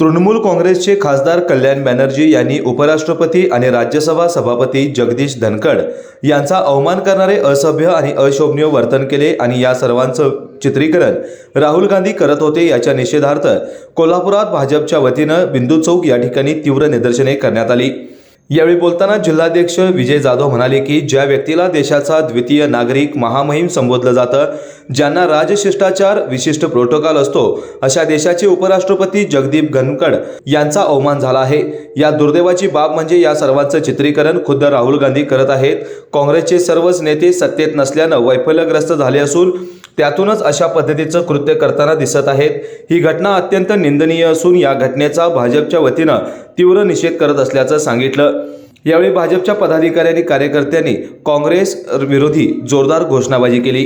तृणमूल काँग्रेसचे खासदार कल्याण बॅनर्जी यांनी उपराष्ट्रपती आणि राज्यसभा सभापती जगदीश धनखड यांचा अवमान करणारे असभ्य आणि अशोभनीय वर्तन केले आणि या सर्वांचं चित्रीकरण राहुल गांधी करत होते याच्या निषेधार्थ कोल्हापुरात भाजपच्या वतीनं बिंदू चौक या ठिकाणी तीव्र निदर्शने करण्यात आली. यावेळी बोलताना जिल्हाध्यक्ष विजय जाधव म्हणाले की ज्या व्यक्तीला देशाचा द्वितीय नागरिक महामहिम संबोधलं जातं ज्यांना राजशिष्टाचार विशिष्ट प्रोटोकॉल असतो अशा देशाचे उपराष्ट्रपती जगदीप धनखड यांचा अवमान झाला आहे. या दुर्दैवाची बाब म्हणजे या सर्वांचं चित्रीकरण खुद्द राहुल गांधी करत आहेत. काँग्रेसचे सर्वच नेते सत्तेत नसल्यानं वैफल्यग्रस्त झाले असून त्यातूनच अशा पद्धतीचं कृत्य करताना दिसत आहेत. ही घटना अत्यंत निंदनीय असून या घटनेचा भाजपच्या वतीनं तीव्र निषेध करत असल्याचं सांगितलं. यावेळी भाजपच्या पदाधिकाऱ्यांनी कार्यकर्त्यांनी काँग्रेस विरोधी जोरदार घोषणाबाजी केली.